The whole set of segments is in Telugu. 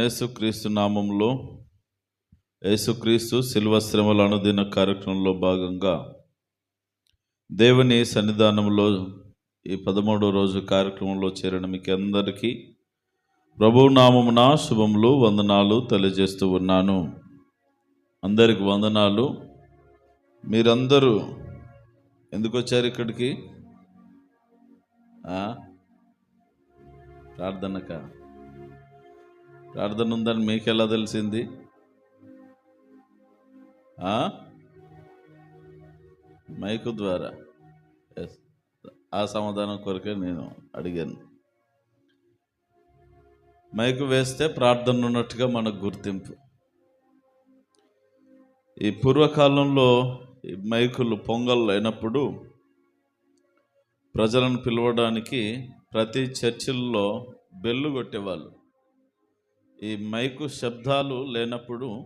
యేసుక్రీస్తు నామంలో యేసుక్రీస్తు శిల్వ శ్రమల అనుదిన కార్యక్రమంలో భాగంగా దేవుని సన్నిధానంలో ఈ పదమూడో రోజు కార్యక్రమంలో చేరిన మీకు అందరికీ ప్రభు నామమున శుభములు వందనాలు తెలియజేస్తూ ఉన్నాను. అందరికి వందనాలు. మీరందరూ ఎందుకు వచ్చారు ఇక్కడికి? ఆ? ప్రార్థనక. ప్రార్థన ఉందని మీకు ఎలా తెలిసింది మైకు ద్వారా. ఎస్ ఆ సమాధానం కొరకే నేను అడిగాను. మైకు వేస్తే ప్రార్థన ఉన్నట్టుగా మనకు గుర్తింపు. ఈ పూర్వకాలంలో ఈ మైకులు పొంగల్ అయినప్పుడు ప్రజలను పిలవడానికి ప్రతి చర్చిల్లో బెల్లు కొట్టేవాళ్ళు. ఈ మైకు శబ్దాలు లేనప్పుడు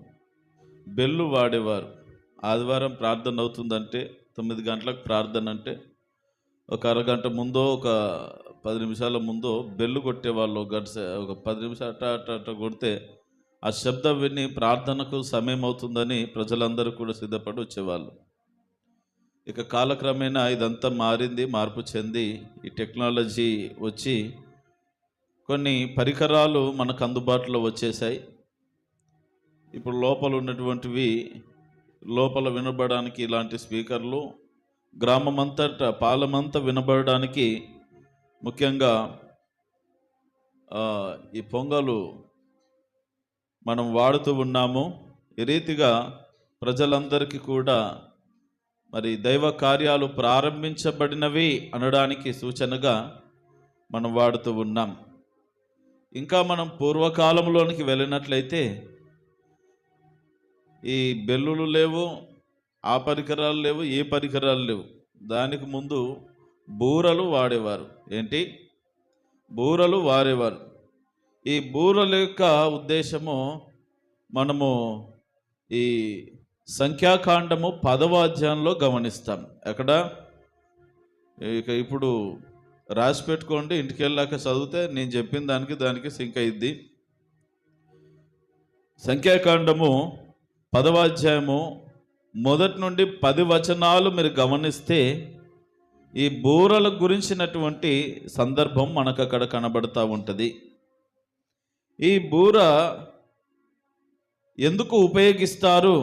బెల్లు వాడేవారు. ఆదివారం ప్రార్థన అవుతుందంటే తొమ్మిది గంటలకు ప్రార్థన అంటే ఒక అరగంట ముందో ఒక పది నిమిషాల ముందో బెల్లు కొట్టేవాళ్ళు. ఒక గంట ఒక పది నిమిషాలు అట్ట అట్ట అట్ట కొడితే ఆ శబ్దం విని ప్రార్థనకు సమయం అవుతుందని ప్రజలందరూ కూడా సిద్ధపడి వచ్చేవాళ్ళు. ఇక కాలక్రమేణా ఇదంతా మారింది మార్పు చెంది ఈ టెక్నాలజీ వచ్చి కొన్ని పరికరాలు మనకు అందుబాటులో వచ్చేసాయి ఇప్పుడు లోపల ఉన్నటువంటివి లోపల వినబడడానికి ఇలాంటి స్పీకర్లు గ్రామమంతట పాలమంతా వినబడడానికి ముఖ్యంగా ఈ పొంగలు మనం వాడుతూ ఉన్నాము. ఈ రీతిగా ప్రజలందరికీ కూడా మరి దైవ కార్యాలు ప్రారంభించబడినవి అనడానికి సూచనగా మనం వాడుతూ ఉన్నాం. ఇంకా మనం పూర్వకాలంలోనికి వెళ్ళినట్లయితే ఈ బెల్లులు లేవు ఆ పరికరాలు లేవు ఏ పరికరాలు లేవు. దానికి ముందు బూరలు వాడేవారు. ఏంటి? బూరలు వాడేవారు. ఈ బూరల యొక్క ఉద్దేశము మనము ఈ సంఖ్యాకాండము పదవ అధ్యాయంలో గమనిస్తాం. ఎక్కడ? ఇక ఇప్పుడు రాసి పెట్టుకోండి ఇంటికి వెళ్ళాక చదివితే నేను చెప్పిన దానికి దానికి సింక్ అయింది సంఖ్యాకాండము పదవ అధ్యాయము మొదటి నుండి పది వచనాలు మీరు గమనిస్తే ఈ బూరల గురించినటువంటి సందర్భం మనకు అక్కడ కనబడుతూ ఉంటుంది. ఈ బూర ఎందుకు ఉపయోగిస్తారు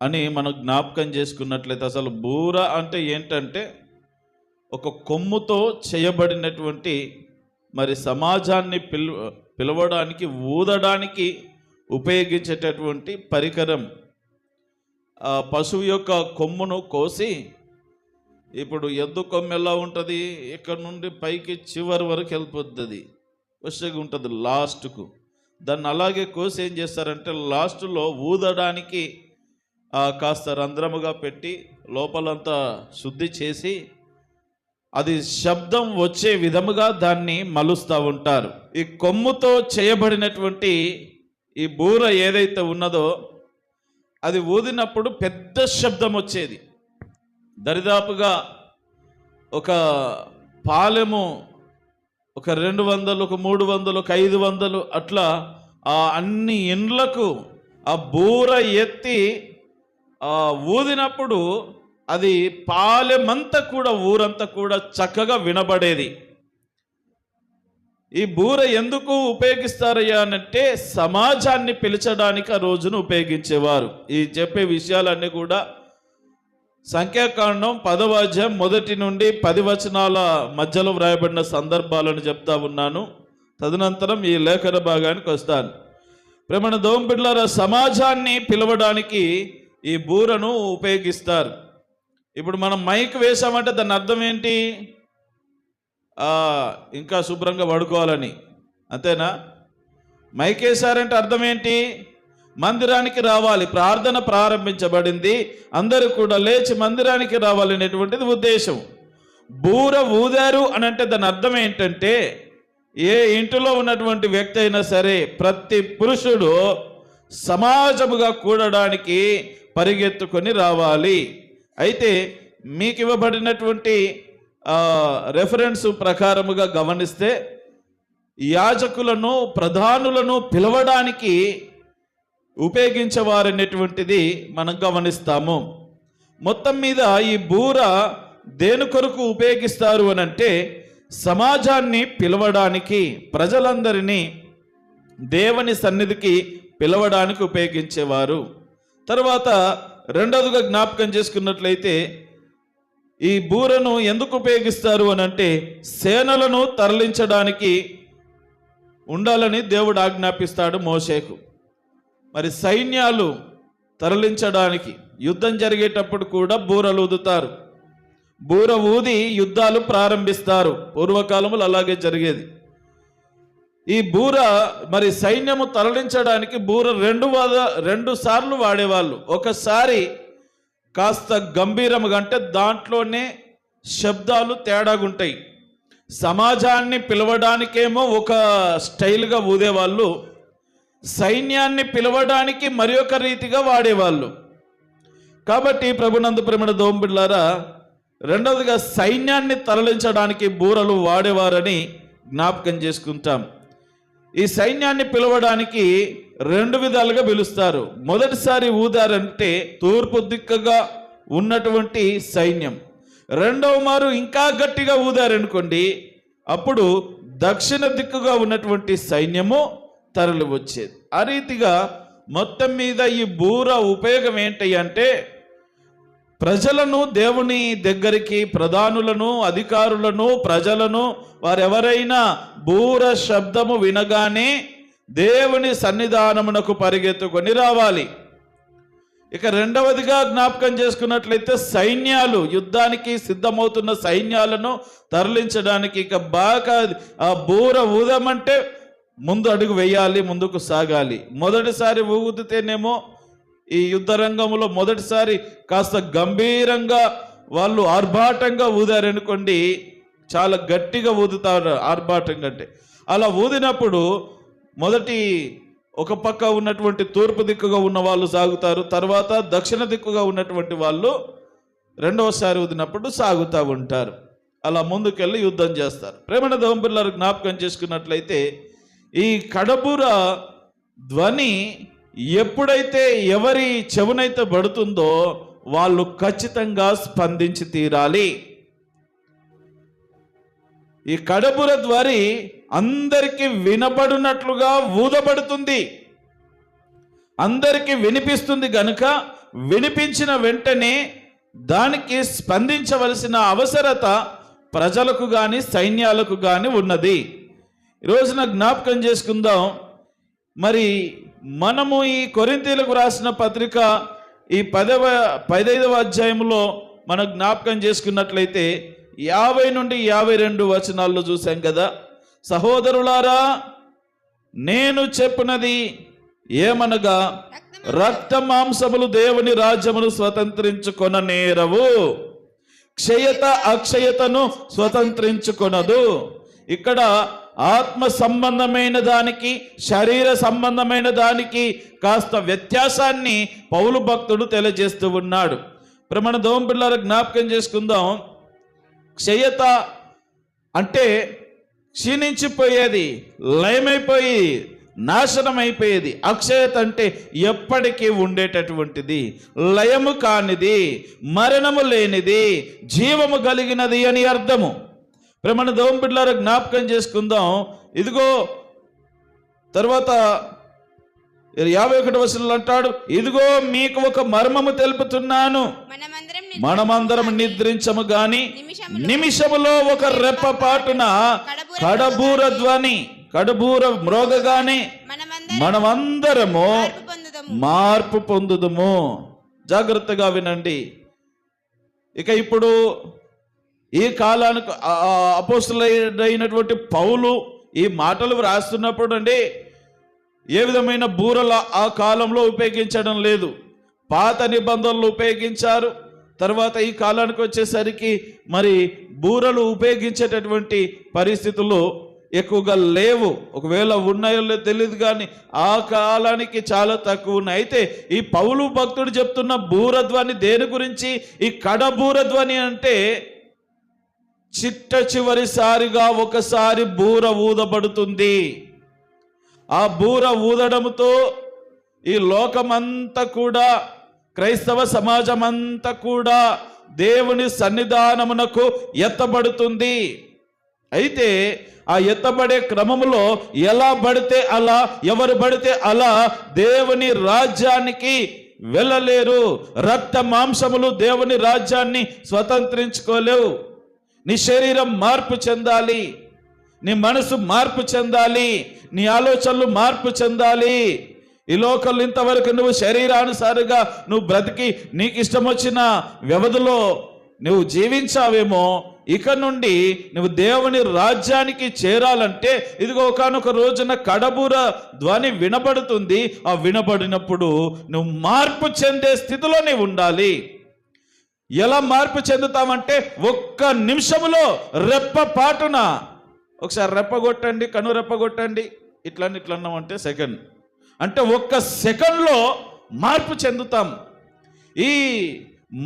అని మనం జ్ఞాపకం చేసుకున్నట్లయితే అసలు బూర అంటే ఏంటంటే ఒక కొమ్ముతో చేయబడినటువంటి మరి సమాజాన్ని పిలు పిలవడానికి ఊదడానికి ఉపయోగించేటటువంటి పరికరం. ఆ పశువు యొక్క కొమ్మును కోసి ఇప్పుడు ఎద్దు కొమ్ము ఎలా ఉంటుంది? ఇక్కడ నుండి పైకి చివరి వరకు వెళ్ళిపోతుంది వరుసగా ఉంటుంది లాస్ట్కు. దాన్ని అలాగే కోసి ఏం చేస్తారంటే లాస్ట్లో ఊదడానికి కాస్త రంధ్రముగా పెట్టి లోపలంతా శుద్ధి చేసి అది శబ్దం వచ్చే విధముగా దాన్ని మలుస్తూ ఉంటారు. ఈ కొమ్ముతో చేయబడినటువంటి ఈ బూర ఏదైతే ఉన్నదో అది ఊదినప్పుడు పెద్ద శబ్దం వచ్చేది. దరిదాపుగా ఒక పాలెము ఒక రెండు వందలు ఒక మూడు వందలు ఒక ఐదు వందలు అట్లా ఆ అన్ని ఇండ్లకు ఆ బూర ఎత్తి ఊదినప్పుడు అది పాలెమంతా కూడా ఊరంతా కూడా చక్కగా వినబడేది. ఈ బూర ఎందుకు ఉపయోగిస్తారయ్యా అంటే సమాజాన్ని పిలిచడానికి ఆ రోజును ఉపయోగించేవారు. ఈ చెప్పే విషయాలన్నీ కూడా సంఖ్యాకాండం పదవ అధ్యాయం మొదటి నుండి పది వచనాల మధ్యలో వ్రాయబడిన సందర్భాలను చెప్తా ఉన్నాను. తదనంతరం ఈ లేఖన భాగానికి వస్తాను. ప్రేమణ దోంపిడ్లార సమాజాన్ని పిలవడానికి ఈ బూరను ఉపయోగిస్తారు. ఇప్పుడు మనం మైక్ వేసామంటే దాని అర్థం ఏంటి? ఇంకా శుభ్రంగా పడుకోవాలని. అంతేనా? మైక్ వేశారంటే అర్థం ఏంటి? మందిరానికి రావాలి. ప్రార్థన ప్రారంభించబడింది. అందరూ కూడా లేచి మందిరానికి రావాలి అనేటువంటిది ఉద్దేశం. బూర ఊదారు అని అంటే దాని అర్థం ఏంటంటే ఏ ఇంటిలో ఉన్నటువంటి వ్యక్తి అయినా సరే ప్రతి పురుషుడు సమాజముగా కూడడానికి పరిగెత్తుకొని రావాలి. అయితే మీకు ఇవ్వబడినటువంటి రెఫరెన్స్ ప్రకారముగా గమనిస్తే యాజకులను ప్రధానులను పిలవడానికి ఉపయోగించేవారనేటువంటిది మనం గమనిస్తాము. మొత్తం మీద ఈ బూర దేని కొరకు ఉపయోగిస్తారు అని అంటే సమాజాన్ని పిలవడానికి ప్రజలందరినీ దేవుని సన్నిధికి పిలవడానికి ఉపయోగించేవారు. తర్వాత రెండవదిగా జ్ఞాపకం చేసుకున్నట్లయితే ఈ బూరను ఎందుకు ఉపయోగిస్తారు అని అంటే సేనలను తరలించడానికి ఉండాలని దేవుడు ఆజ్ఞాపిస్తాడు మోషేకు. మరి సైన్యాలు తరలించడానికి యుద్ధం జరిగేటప్పుడు కూడా బూరలు ఊదుతారు. బూర ఊది యుద్ధాలు ప్రారంభిస్తారు. పూర్వకాలంలో అలాగే జరిగేది. ఈ బూర మరి సైన్యము తరలించడానికి బూర రెండు వాద రెండు సార్లు వాడేవాళ్ళు. ఒకసారి కాస్త గంభీరముగా అంటే దాంట్లోనే శబ్దాలు తేడాగుంటాయి. సమాజాన్ని పిలవడానికేమో ఒక స్టైల్గా ఊదేవాళ్ళు. సైన్యాన్ని పిలవడానికి మరి ఒక రీతిగా వాడేవాళ్ళు. కాబట్టి ప్రభునందు ప్రేమణ దోంబిళ్ళారా రెండవదిగా సైన్యాన్ని తరలించడానికి బూరలు వాడేవారని జ్ఞాపకం చేసుకుంటాం. ఈ సైన్యాన్ని పిలవడానికి రెండు విధాలుగా పిలుస్తారు. మొదటిసారి ఊదారంటే తూర్పు దిక్కుగా ఉన్నటువంటి సైన్యం. రెండవ మారు ఇంకా గట్టిగా ఊదారనుకోండి అప్పుడు దక్షిణ దిక్కుగా ఉన్నటువంటి సైన్యము తరలి వచ్చేది ఆ రీతిగా మొత్తం మీద ఈ బూర ఉపయోగం ఏంటి అంటే ప్రజలను దేవుని దగ్గరికి ప్రధానులను అధికారులను ప్రజలను వారెవరైనా బూర శబ్దము వినగానే దేవుని సన్నిధానమునకు పరిగెత్తుకొని రావాలి. ఇక రెండవదిగా జ్ఞాపకం చేసుకున్నట్లయితే సైన్యాలు యుద్ధానికి సిద్ధమవుతున్న సైన్యాలను తరలించడానికి ఇక బాగా ఆ బూర ఊదమంటే ముందు అడుగు వేయాలి ముందుకు సాగాలి. మొదటిసారి ఊదితేనేమో ఈ యుద్ధ రంగంలో మొదటిసారి కాస్త గంభీరంగా వాళ్ళు ఆర్భాటంగా ఊదారనుకోండి చాలా గట్టిగా ఊదుతారు ఆర్భాటంగా అంటే. అలా ఊదినప్పుడు మొదటి ఒక పక్క ఉన్నటువంటి తూర్పు దిక్కుగా ఉన్న వాళ్ళు సాగుతారు తర్వాత దక్షిణ దిక్కుగా ఉన్నటువంటి వాళ్ళు రెండవసారి ఊదినప్పుడు సాగుతూ ఉంటారు. అలా ముందుకెళ్ళి యుద్ధం చేస్తారు. ప్రేమణ దోంపిల్లలు జ్ఞాపకం చేసుకున్నట్లయితే ఈ కడబుర ధ్వని ఎప్పుడైతే ఎవరి చెవునైతే పడుతుందో వాళ్ళు ఖచ్చితంగా స్పందించి తీరాలి. ఈ కడబుర ద్వారి అందరికీ వినబడినట్లుగా ఊదబడుతుంది. అందరికీ వినిపిస్తుంది గనుక వినిపించిన వెంటనే దానికి స్పందించవలసిన అవసరత ప్రజలకు కానీ సైన్యాలకు కానీ ఉన్నది. ఈ రోజున జ్ఞాపకం చేసుకుందాం. మరి మనము ఈ కొరింతీలకు రాసిన పత్రిక ఈ పదవ పదైదవ అధ్యాయంలో మనం జ్ఞాపకం చేసుకున్నట్లయితే యాభై నుండి యాభై రెండు వచనాల్లో చూసాం కదా. సహోదరులారా నేను చెప్పినది ఏమనగా రక్త మాంసములు దేవుని రాజ్యమును స్వతంత్రించుకొన నేరవు. క్షయత అక్షయతను స్వతంత్రించుకొనదు. ఇక్కడ ఆత్మ సంబంధమైన దానికి శరీర సంబంధమైన దానికి కాస్త వ్యత్యాసాన్ని పౌలు భక్తుడు తెలియజేస్తూ ఉన్నాడు. ప్రమాణ దోమ పిల్లల జ్ఞాపకం చేసుకుందాం. క్షయత అంటే క్షీణించిపోయేది లయమైపోయి నాశనం అయిపోయేది అక్షయత అంటే ఎప్పటికీ ఉండేటటువంటిది లయము కానిది మరణము లేనిది జీవము కలిగినది అని అర్థము. ప్రేమణ దోమ బిడ్డలారా జ్ఞాపకం చేసుకుందాం. ఇదిగో తర్వాత యాభై ఒకటి వసలు అంటాడు ఇదిగో మీకు ఒక మర్మము తెలుపుతున్నాను. మనమందరం నిద్రించము గాని నిమిషములో ఒక రెప్పపాటున కడబూర ధ్వని కడబూర మ్రోగగానే మనమందరం మనమందరము మార్పు పొందుదుము. జాగ్రత్తగా వినండి. ఇక ఇప్పుడు ఈ కాలానికి అపోస్తులైనటువంటి పౌలు ఈ మాటలు వ్రాస్తున్నప్పుడు అండి ఏ విధమైన బూరల ఆ కాలంలో ఉపయోగించడం లేదు. పాత నిబంధనలు ఉపయోగించారు. తర్వాత ఈ కాలానికి వచ్చేసరికి మరి బూరలు ఉపయోగించేటటువంటి పరిస్థితులు ఎక్కువగా లేవు. ఒకవేళ ఉన్నాయో లేదో తెలియదు కానీ ఆ కాలానికి చాలా తక్కువ ఉన్నాయి. అయితే ఈ పౌలు భక్తుడు చెప్తున్న బూరధ్వని దేని గురించి? ఈ కడ బూరధ్వని అంటే చిట్ట చివరిసారిగా ఒకసారి బూర ఊదబడుతుంది. ఆ బూర ఊదడంతో ఈ లోకమంతా కూడా క్రైస్తవ సమాజం అంతా కూడా దేవుని సన్నిధానమునకు ఎత్తబడుతుంది. అయితే ఆ ఎత్తబడే క్రమములో ఎలా పడితే అలా ఎవరు పడితే అలా దేవుని రాజ్యానికి వెళ్ళలేరు. రక్త మాంసములు దేవుని రాజ్యాన్ని స్వతంత్రించుకోలేవు. నీ శరీరం మార్పు చెందాలి. నీ మనసు మార్పు చెందాలి. నీ ఆలోచనలు మార్పు చెందాలి. ఈ లోకల్ ఇంతవరకు నువ్వు శరీరానుసారిగా నువ్వు బ్రతికి నీకు ఇష్టం వచ్చిన వ్యవధిలో నువ్వు జీవించావేమో ఇక నుండి నువ్వు దేవుని రాజ్యానికి చేరాలంటే ఇదిగో ఒకనొక రోజున కడబూర ధ్వని వినబడుతుంది. ఆ వినబడినప్పుడు నువ్వు మార్పు చెందే స్థితిలో నీవు ఉండాలి. ఎలా మార్పు చెందుతామంటే ఒక్క నిమిషములో రెప్ప పాటున. ఒకసారి రెప్పగొట్టండి కను రెప్పగొట్టండి ఇట్లా ఇట్లా అన్నామంటే సెకండ్. అంటే ఒక్క సెకండ్లో మార్పు చెందుతాం. ఈ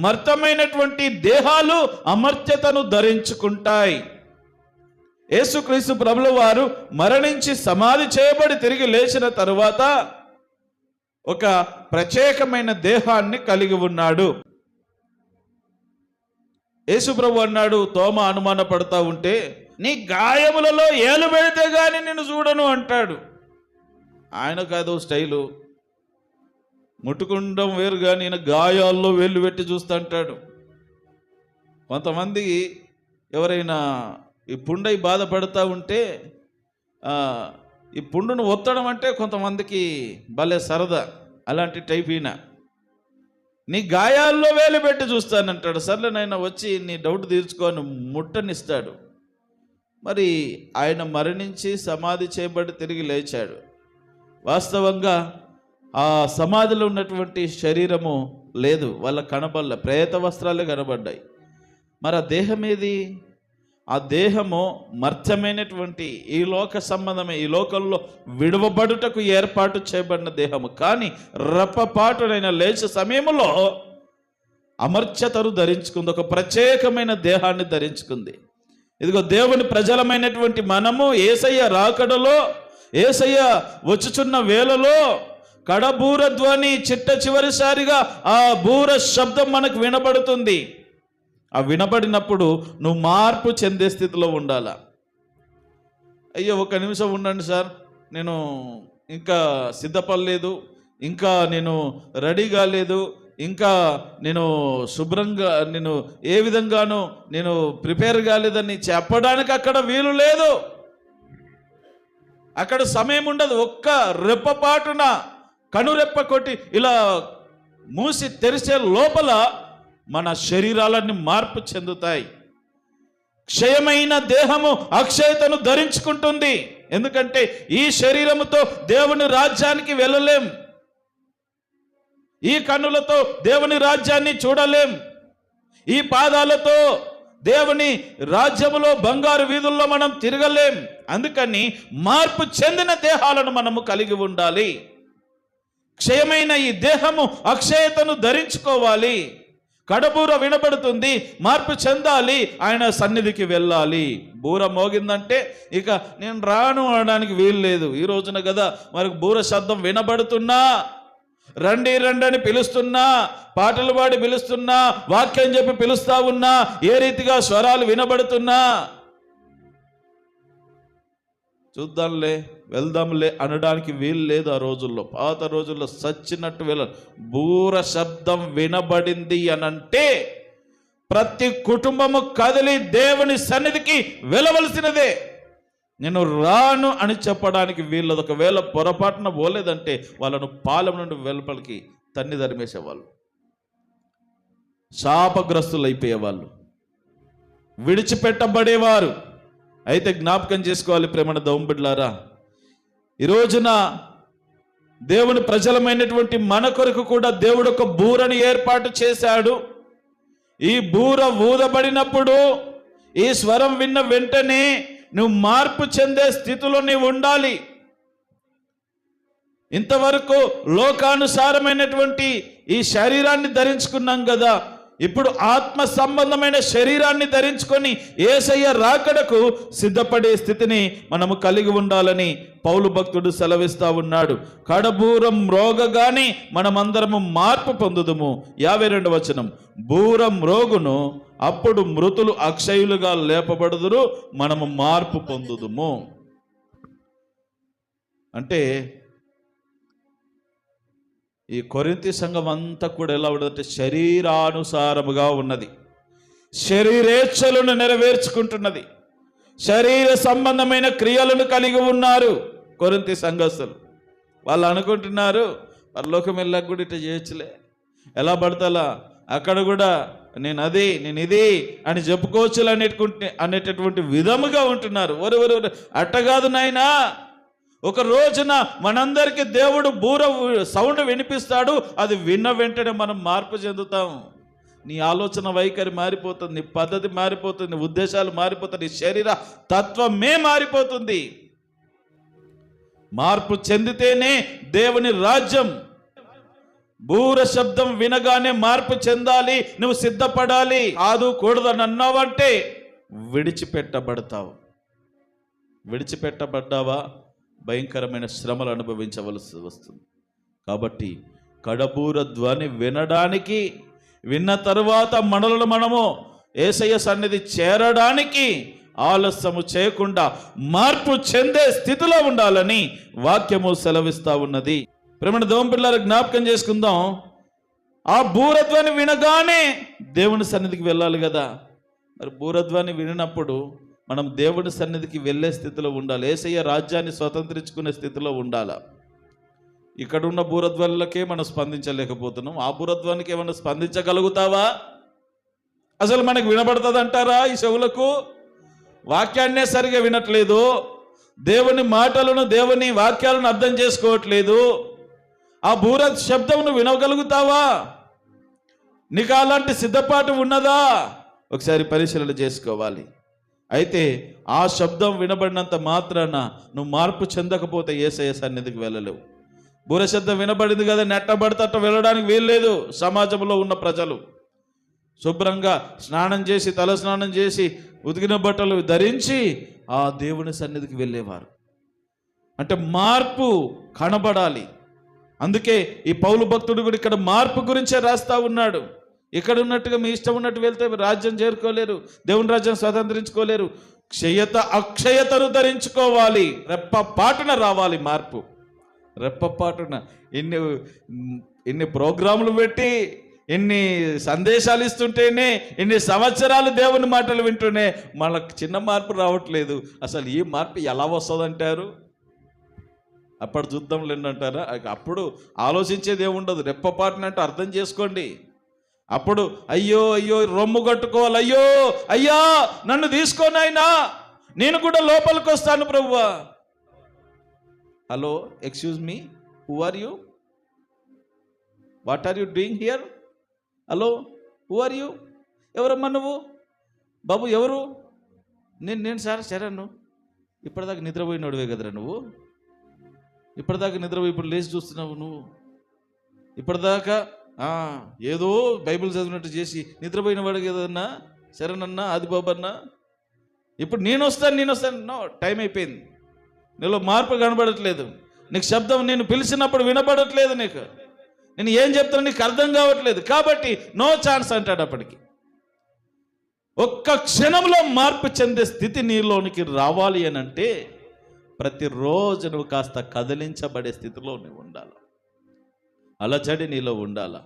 మర్తమైనటువంటి దేహాలు అమర్త్యతను ధరించుకుంటాయి. యేసుక్రీస్తు ప్రభుల వారు మరణించి సమాధి చేయబడి తిరిగి లేచిన తరువాత ఒక ప్రత్యేకమైన దేహాన్ని కలిగి ఉన్నాడు. యేసుప్రభు అన్నాడు తోమ అనుమాన పడతా ఉంటే నీ గాయములలో ఏలు పెడితే కానీ నిన్ను చూడను అంటాడు. ఆయన కాదు స్టైలు ముట్టుకుండం వేరు కానీ నేను గాయాల్లో వేళ్ళు పెట్టి చూస్తా అంటాడు. కొంతమంది ఎవరైనా ఈ పుండై బాధపడతా ఉంటే ఈ పుండును ఒత్తడం అంటే కొంతమందికి భలే సరదా అలాంటి టైప్ ఈయన. నీ గాయాల్లో వేలు పెట్టి చూస్తానంటాడు. సర్లే నాయన వచ్చి నీ డౌట్ తీర్చుకొని ముట్టనిస్తాడు. మరి ఆయన మరణించి సమాధి చేయబడి తిరిగి లేచాడు. వాస్తవంగా ఆ సమాధిలో ఉన్నటువంటి శరీరము లేదు. వాళ్ళ కనబడలే. ప్రేత వస్త్రాలే కనబడ్డాయి. మరి ఆ దేహం ఏది? ఆ దేహము మర్త్యమైనటువంటి ఈ లోక సంబంధమే ఈ లోకంలో విడవబడుటకు ఏర్పాటు చేయబడిన దేహము. కానీ రెప్పపాటునైన లేచే సమయంలో అమర్చతరు ధరించుకుంది ఒక ప్రత్యేకమైన దేహాన్ని ధరించుకుంది. ఇదిగో దేవుని ప్రజలమైనటువంటి మనము ఏసయ్య రాకడలో ఏసయ్య వచ్చుచున్న వేళలో కడబూర ధ్వని చిట్ట చివరిసారిగా ఆ బూర శబ్దం మనకు వినబడుతుంది. ఆ వినబడినప్పుడు నువ్వు మార్పు చెందే స్థితిలో ఉండాలా? అయ్యో ఒక నిమిషం ఉండండి సార్. నేను ఇంకా సిద్ధపడలేదు ఇంకా నేను రెడీ కాలేదు ఇంకా నేను శుభ్రంగా నేను ఏ విధంగానూ నేను ప్రిపేర్ కాలేదని చెప్పడానికి అక్కడ వీలు లేదు. అక్కడ సమయం ఉండదు. ఒక్క రెప్పపాటున కనురెప్ప కొట్టి ఇలా మూసి తెరిచే లోపల మన శరీరాలన్నీ మార్పు చెందుతాయి. క్షయమైన దేహము అక్షయతను ధరించుకుంటుంది. ఎందుకంటే ఈ శరీరముతో దేవుని రాజ్యానికి వెళ్ళలేం. ఈ కన్నులతో దేవుని రాజ్యాన్ని చూడలేం. ఈ పాదాలతో దేవుని రాజ్యములో బంగారు వీధుల్లో మనం తిరగలేం. అందుకని మార్పు చెందిన దేహాలను మనము కలిగి ఉండాలి. క్షయమైన ఈ దేహము అక్షయతను ధరించుకోవాలి. కడబూర వినబడుతుంది మార్పు చెందాలి ఆయన సన్నిధికి వెళ్ళాలి. బూర మోగిందంటే ఇక నేను రాను అనడానికి వీలు లేదు. ఈ రోజున కదా మనకు బూర శబ్దం వినబడుతున్నా రండి రండి అని పిలుస్తున్నా పాటలు పాడి పిలుస్తున్నా వాక్యం చెప్పి పిలుస్తా ఉన్నా ఏ రీతిగా స్వరాలు వినబడుతున్నా చూద్దాంలే వెళ్దాంలే అనడానికి వీలు లేదు ఆ రోజుల్లో. పాత రోజుల్లో సచ్చినట్టు వెళ్ళ బూర శబ్దం వినబడింది అనంటే ప్రతి కుటుంబము కదిలి దేవుని సన్నిధికి వెళ్ళవలసినదే. నేను రాను అని చెప్పడానికి వీళ్ళది ఒకవేళ పొరపాటున పోలేదంటే వాళ్ళను పాలెం నుండి వెలుపలికి తన్ని ధర్మేసేవాళ్ళు శాపగ్రస్తులు అయిపోయేవాళ్ళు విడిచిపెట్టబడేవారు. అయితే జ్ఞాపకం చేసుకోవాలి ప్రేమణ దౌంబిడ్లారా. ఈ రోజున దేవుని ప్రజలమైనటువంటి మన కొరకు కూడా దేవుడు ఒక బూరను ఏర్పాటు చేశాడు. ఈ బూర ఊదబడినప్పుడు ఈ స్వరం విన్న వెంటనే నువ్వు మార్పు చెందే స్థితిలో నీవు ఉండాలి. ఇంతవరకు లోకానుసారమైనటువంటి ఈ శరీరాన్ని ధరించుకున్నాం కదా. ఇప్పుడు ఆత్మ సంబంధమైన శరీరాన్ని ధరించుకొని ఏసయ్య రాకడకు సిద్ధపడే స్థితిని మనము కలిగి ఉండాలని పౌలు భక్తుడు సెలవిస్తా ఉన్నాడు. కడబూరం రోగగాని మనమందరము మార్పు పొందుదుము. యాభై రెండు వచనం. బూరం రోగును అప్పుడు మృతులు అక్షయులుగా లేపబడుదురు మనము మార్పు పొందుదుము. అంటే ఈ కొరింతి సంఘం అంతా కూడా ఎలా ఉండదంటే శరీరానుసారముగా ఉన్నది. శరీరేచ్ఛలను నెరవేర్చుకుంటున్నది. శరీర సంబంధమైన క్రియలను కలిగి ఉన్నారు కొరింతి సంఘస్థులు. వాళ్ళు అనుకుంటున్నారు పరలోకం వెళ్ళక కూడా ఇట్లా చేయొచ్చులే. ఎలా పడతాలా? అక్కడ కూడా నేను అది నేను ఇది అని చెప్పుకోవచ్చు అనేటువంటి అనేటటువంటి విధముగా ఉంటున్నారు. ఒరు ఒరు, అట్ట కాదు నాయనా. ఒక రోజున మనందరికీ దేవుడు బూర సౌండ్ వినిపిస్తాడు అది విన్న వెంటనే మనం మార్పు చెందుతాం. నీ ఆలోచన వైఖరి మారిపోతుంది నీ పద్ధతి మారిపోతుంది నీ ఉద్దేశాలు మారిపోతాయి నీ శరీర తత్వమే మారిపోతుంది. మార్పు చెందితేనే దేవుని రాజ్యం. బూర శబ్దం వినగానే మార్పు చెందాలి నువ్వు సిద్ధపడాలి. కాదు కూడదని అన్నావంటే విడిచిపెట్టబడతావు. విడిచిపెట్టబడ్డావా? భయంకరమైన శ్రమలు అనుభవించవలసి వస్తుంది. కాబట్టి కడపూర ధ్వని వినడానికి విన్న తరువాత మనలను మనము ఏసయ్య సన్నిధి చేరడానికి ఆలస్యము చేయకుండా మార్పు చెందే స్థితిలో ఉండాలని వాక్యము సెలవిస్తా ఉన్నది. ప్రేమణ దోంపిల్లారు జ్ఞాపకం చేసుకుందాం. ఆ బూరధ్వని వినగానే దేవుని సన్నిధికి వెళ్ళాలి కదా. మరి బూరధ్వని వినినప్పుడు మనం దేవుని సన్నిధికి వెళ్ళే స్థితిలో ఉండాలి. ఏసయ్య రాజ్యాన్ని స్వతంత్రించుకునే స్థితిలో ఉండాలా? ఇక్కడున్న బూరధ్వనులకే మనం స్పందించలేకపోతున్నాం. ఆ బూరధ్వానికి ఏమైనా స్పందించగలుగుతావా? అసలు మనకు వినబడుతుందంటారా ఈ చెవులకు? వాక్యాన్నే సరిగా వినట్లేదు. దేవుని మాటలను దేవుని వాక్యాలను అర్థం చేసుకోవట్లేదు. ఆ బూర శబ్దమును వినగలుగుతావా? నీకు అలాంటి సిద్ధపాటు ఉన్నదా? ఒకసారి పరిశీలన చేసుకోవాలి. అయితే ఆ శబ్దం వినబడినంత మాత్రాన నువ్వు మార్పు చెందకపోతే ఏసయ్య సన్నిధికి వెళ్ళలేవు. బూర శబ్దం వినబడింది కదా నెట్టబడితట్ట వెళ్ళడానికి వీల్లేదు సమాజంలో ఉన్న ప్రజలు. శుభ్రంగా స్నానం చేసి తల స్నానం చేసి ఉతికిన బట్టలు ధరించి ఆ దేవుని సన్నిధికి వెళ్ళేవారు. అంటే మార్పు కనబడాలి. అందుకే ఈ పౌలు భక్తుడు కూడా ఇక్కడ మార్పు గురించే రాస్తా ఉన్నాడు. ఇక్కడ ఉన్నట్టుగా మీ ఇష్టం ఉన్నట్టు వెళ్తే రాజ్యం చేరుకోలేరు దేవుని రాజ్యం స్వతంత్రించుకోలేరు. క్షయత అక్షయతను ధరించుకోవాలి. రెప్పపాటున రావాలి మార్పు. రెప్పపాటున ఎన్ని ఎన్ని ప్రోగ్రాములు పెట్టి ఎన్ని సందేశాలు ఇస్తుంటేనే ఎన్ని సంవత్సరాలు దేవుని మాటలు వింటూనే మనకు చిన్న మార్పు రావట్లేదు. అసలు ఈ మార్పు ఎలా వస్తుందంటారు? అప్పుడు చూద్దాం లేండంటారా అప్పుడు ఆలోచించేది ఏముండదు. రెప్పపాటునంటే అర్థం చేసుకోండి. అప్పుడు అయ్యో అయ్యో రొమ్ము కట్టుకోవాలి. అయ్యో అయ్యా నన్ను తీసుకోని అయినా నేను కూడా లోపలికి వస్తాను ప్రభువా. Hello excuse me who are you what are you doing here hello who are you ఎవరమ్మా నువ్వు? బాబు ఎవరు? నేను నేను సార్ శరణ్ ఇప్పటిదాకా నిద్రపోయినోడివే కదరా నువ్వు? ఇప్పటిదాకా నిద్రపోయి ఇప్పుడు లేచి చూస్తున్నావు నువ్వు? ఇప్పటిదాకా ఏదో బైబిల్ చదివినట్టు చేసి నిద్రపోయిన వాడికి ఏదన్నా శరణన్నా ఆది బాబన్నా ఇప్పుడు నేను వస్తాను నేను వస్తాను. నో టైం అయిపోయింది. నీలో మార్పు కనబడట్లేదు. నీకు శబ్దం నేను పిలిచినప్పుడు వినపడట్లేదు నీకు. నేను ఏం చెప్తాను నీకు అర్థం కావట్లేదు. కాబట్టి నో ఛాన్స్ అంటాడు అప్పటికి. ఒక్క క్షణంలో మార్పు చెందే స్థితి నీలోనికి రావాలి అని అంటే ప్రతిరోజు నువ్వు కాస్త కదిలించబడే స్థితిలో నువ్వు ఉండాలి. అలజడి నీలో ఉండాల?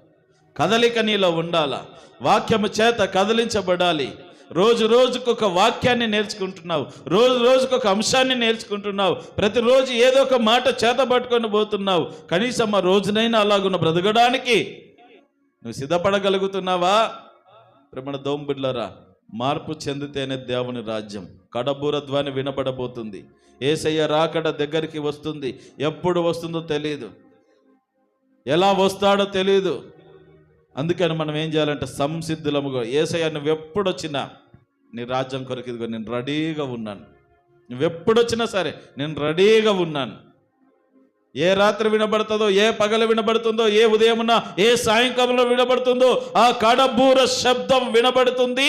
కదలిక నీలో ఉండాల? వాక్యము చేత కదిలించబడాలి. రోజు రోజుకు ఒక వాక్యాన్ని నేర్చుకుంటున్నావు. రోజు రోజుకు ఒక అంశాన్ని నేర్చుకుంటున్నావు. ప్రతిరోజు ఏదో ఒక మాట చేత పట్టుకొని పోతున్నావు. కనీసం ఆ రోజునైనా అలాగున్న బ్రతకడానికి నువ్వు సిద్ధపడగలుగుతున్నావా? ప్రమణ దోంబిడ్లరా మార్పు చెందితేనే దేవుని రాజ్యం. కడబూర ధ్వని వినబడబోతుంది ఏసయ్య రాకడ దగ్గరికి వస్తుంది. ఎప్పుడు వస్తుందో తెలియదు ఎలా వస్తాడో తెలియదు అందుకని మనం ఏం చేయాలంటే సంసిద్ధులముగా ఏసయ్య నువ్వు ఎప్పుడొచ్చినా నీ రాజ్యం కొరకు ఇదిగో నేను రెడీగా ఉన్నాను. నువ్వు ఎప్పుడొచ్చినా సరే నేను రెడీగా ఉన్నాను. ఏ రాత్రి వినబడుతుందో ఏ పగలు వినబడుతుందో ఏ ఉదయమున ఏ సాయంకాలంలో వినబడుతుందో ఆ కడబూర శబ్దం వినబడుతుంది.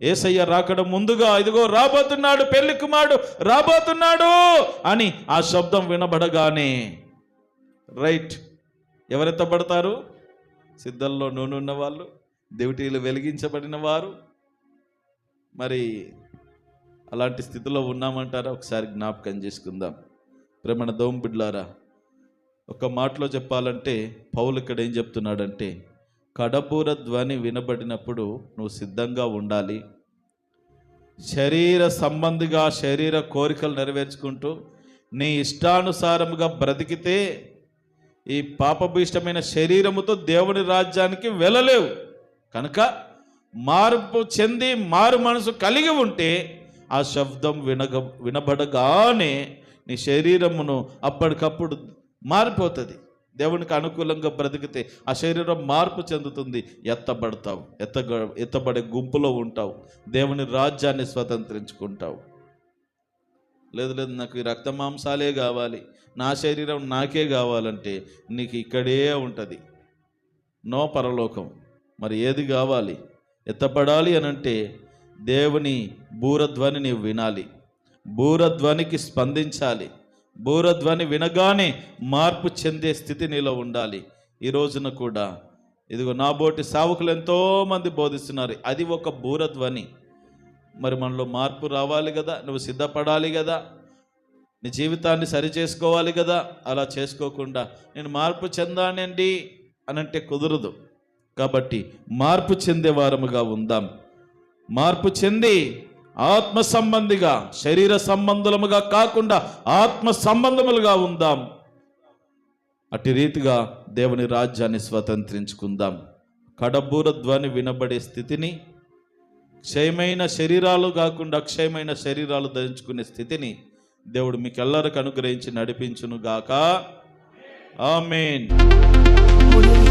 ఏసయ్య రాకడం ముందుగా ఇదిగో రాబోతున్నాడు పెళ్ళి కుమారుడు రాబోతున్నాడు అని ఆ శబ్దం వినబడగానే రైట్ ఎవరెత్తబడతారు సిద్ధంలో నూనె ఉన్న వాళ్ళు దేవుటీలు వెలిగించబడిన వారు. మరి అలాంటి స్థితిలో ఉన్నామంటారా? ఒకసారి జ్ఞాపకం చేసుకుందాం. ప్రేమణ దోమ బిడ్లారా ఒక మాటలో చెప్పాలంటే పౌలు ఇక్కడ ఏం చెప్తున్నాడంటే కడపూర ధ్వని వినబడినప్పుడు నువ్వు సిద్ధంగా ఉండాలి. శరీర సంబంధిగా శరీర కోరికలు నెరవేర్చుకుంటూ నీ ఇష్టానుసారముగా బ్రతికితే ఈ పాపభీష్టమైన శరీరముతో దేవుని రాజ్యానికి వెళ్ళలేవు. కనుక మార్పు చెంది మారు మనసు కలిగి ఉంటే ఆ శబ్దం వినగ వినబడగానే నీ శరీరమును అప్పటికప్పుడు మారిపోతుంది. దేవునికి అనుకూలంగా బ్రతికితే ఆ శరీరం మార్పు చెందుతుంది. ఎత్తబడతావు ఎత్తగ ఎత్తబడే గుంపులో ఉంటావు. దేవుని రాజ్యాన్ని స్వతంత్రించుకుంటావు. లేదు లేదు నాకు ఈ రక్త మాంసాలే కావాలి. నా శరీరం నాకే కావాలంటే నీకు ఇక్కడే ఉంటుంది. నో పరలోకం. మరి ఏది కావాలి? ఎత్తపడాలి అని అంటే దేవుని బూరధ్వని నీవు వినాలి. బూరధ్వనికి స్పందించాలి. బూరధ్వని వినగానే మార్పు చెందే స్థితి నీలో ఉండాలి. ఈ రోజున కూడా ఇదిగో నాబోటి సావుకులు ఎంతోమంది బోధిస్తున్నారు. అది ఒక బూరధ్వని. మరి మనలో మార్పు రావాలి కదా నువ్వు సిద్ధపడాలి కదా నీ జీవితాన్ని సరి చేసుకోవాలి కదా అలా చేసుకోకుండా నేను మార్పు చెందానండి అనంటే కుదరదు. కాబట్టి మార్పు చెందే వారముగా ఉందాం. మార్పు చెంది ఆత్మ సంబంధిగా శరీర సంబంధముగా కాకుండా ఆత్మ సంబంధములుగా ఉందాం. అటు రీతిగా దేవుని రాజ్యాన్ని స్వతంత్రించుకుందాం. కడబూర ధ్వని వినబడే స్థితిని క్షయమైన శరీరాలు కాకుండా అక్షయమైన శరీరాలు ధరించుకునే స్థితిని దేవుడు మీకు ఎల్లరికి అనుగ్రహించి నడిపించును గాక ఆమెన్. Audio